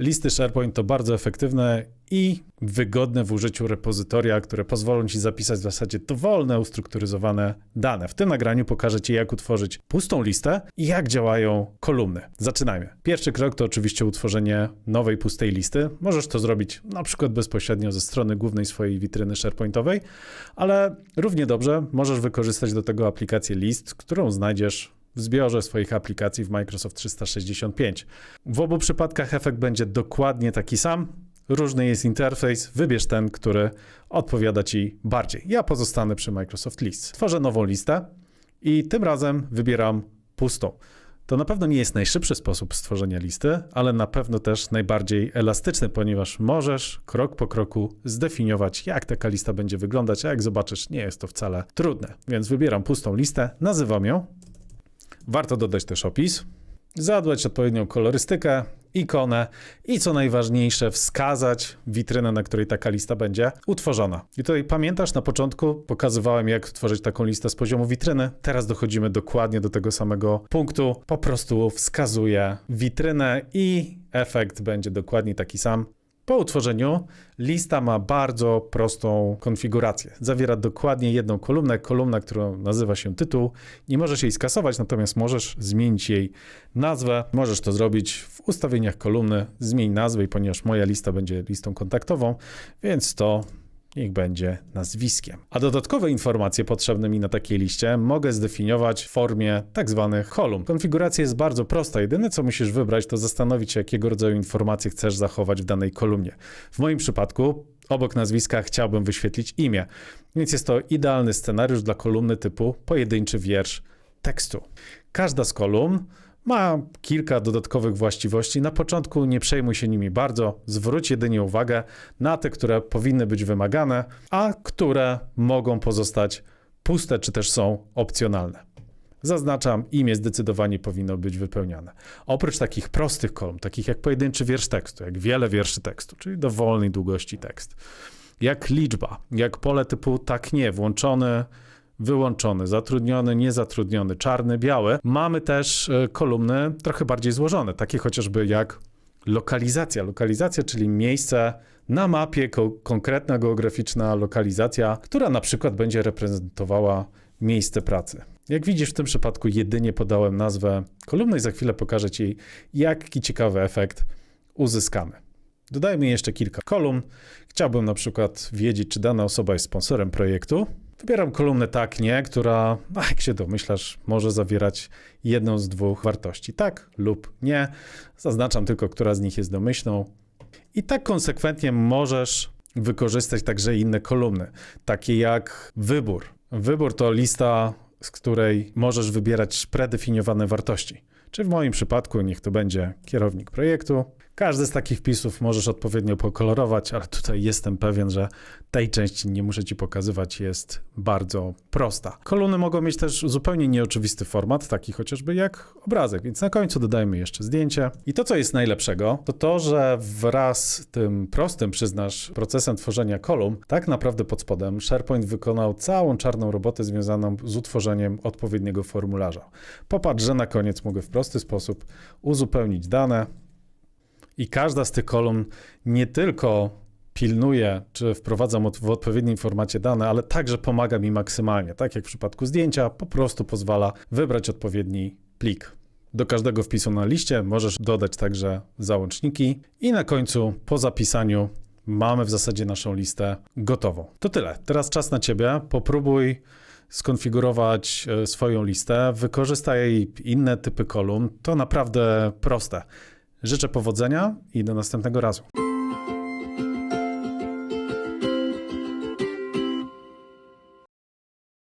Listy SharePoint to bardzo efektywne i wygodne w użyciu repozytoria, które pozwolą Ci zapisać w zasadzie dowolne, ustrukturyzowane dane. W tym nagraniu pokażę Ci, jak utworzyć pustą listę i jak działają kolumny. Zaczynajmy. Pierwszy krok to oczywiście utworzenie nowej pustej listy. Możesz to zrobić na przykład bezpośrednio ze strony głównej swojej witryny SharePointowej, ale równie dobrze możesz wykorzystać do tego aplikację List, którą znajdziesz w zbiorze swoich aplikacji w Microsoft 365. W obu przypadkach efekt będzie dokładnie taki sam. Różny jest interfejs, wybierz ten, który odpowiada Ci bardziej. Ja pozostanę przy Microsoft List. Tworzę nową listę i tym razem wybieram pustą. To na pewno nie jest najszybszy sposób stworzenia listy, ale na pewno też najbardziej elastyczny, ponieważ możesz krok po kroku zdefiniować, jak taka lista będzie wyglądać, a jak zobaczysz, nie jest to wcale trudne. Więc wybieram pustą listę, nazywam ją. Warto dodać też opis, zadbać odpowiednią kolorystykę, ikonę i co najważniejsze, wskazać witrynę, na której taka lista będzie utworzona. I tutaj pamiętasz, na początku pokazywałem, jak tworzyć taką listę z poziomu witryny. Teraz dochodzimy dokładnie do tego samego punktu. Po prostu wskazuję witrynę i efekt będzie dokładnie taki sam. Po utworzeniu lista ma bardzo prostą konfigurację. Zawiera dokładnie jedną kolumnę, kolumna, która nazywa się tytuł. Nie możesz jej skasować, natomiast możesz zmienić jej nazwę. Możesz to zrobić w ustawieniach kolumny. Zmień nazwę, i ponieważ moja lista będzie listą kontaktową, więc to niech będzie nazwiskiem. A dodatkowe informacje potrzebne mi na takiej liście mogę zdefiniować w formie tak zwanych kolumn. Konfiguracja jest bardzo prosta. Jedyne co musisz wybrać to zastanowić się, jakiego rodzaju informacje chcesz zachować w danej kolumnie. W moim przypadku obok nazwiska chciałbym wyświetlić imię, więc jest to idealny scenariusz dla kolumny typu pojedynczy wiersz tekstu. Każda z kolumn ma kilka dodatkowych właściwości. Na początku nie przejmuj się nimi bardzo, zwróć jedynie uwagę na te, które powinny być wymagane, a które mogą pozostać puste czy też są opcjonalne. Zaznaczam, imię zdecydowanie powinno być wypełniane. Oprócz takich prostych kolumn, takich jak pojedynczy wiersz tekstu, jak wiele wierszy tekstu, czyli dowolnej długości tekst, jak liczba, jak pole typu tak nie, włączony, wyłączony, zatrudniony, niezatrudniony, czarny, biały. Mamy też e, kolumny trochę bardziej złożone, takie chociażby jak lokalizacja. Lokalizacja, czyli miejsce na mapie, ko- konkretna geograficzna lokalizacja, która na przykład będzie reprezentowała miejsce pracy. Jak widzisz, w tym przypadku jedynie podałem nazwę kolumny i za chwilę pokażę Ci, jaki ciekawy efekt uzyskamy. Dodajmy jeszcze kilka kolumn. Chciałbym na przykład wiedzieć, czy dana osoba jest sponsorem projektu. Wybieram kolumnę tak, nie, która, a jak się domyślasz, może zawierać jedną z dwóch wartości, tak lub nie. Zaznaczam tylko, która z nich jest domyślną. I tak konsekwentnie możesz wykorzystać także inne kolumny, takie jak wybór. Wybór to lista, z której możesz wybierać predefiniowane wartości. Czy w moim przypadku niech to będzie kierownik projektu. Każdy z takich wpisów możesz odpowiednio pokolorować, ale tutaj jestem pewien, że tej części nie muszę Ci pokazywać, jest bardzo prosta. Kolumny mogą mieć też zupełnie nieoczywisty format, taki chociażby jak obrazek, więc na końcu dodajmy jeszcze zdjęcie. I to, co jest najlepszego, to to, że wraz z tym prostym, przyznasz, procesem tworzenia kolumn, tak naprawdę pod spodem SharePoint wykonał całą czarną robotę związaną z utworzeniem odpowiedniego formularza. Popatrz, że na koniec mogę w prosty sposób uzupełnić dane, i każda z tych kolumn nie tylko pilnuje, czy wprowadzam w odpowiednim formacie dane, ale także pomaga mi maksymalnie. Tak jak w przypadku zdjęcia, po prostu pozwala wybrać odpowiedni plik. Do każdego wpisu na liście możesz dodać także załączniki i na końcu po zapisaniu mamy w zasadzie naszą listę gotową. To tyle. Teraz czas na ciebie. Popróbuj skonfigurować e, swoją listę, wykorzystaj inne typy kolumn. To naprawdę proste. Życzę powodzenia i do następnego razu.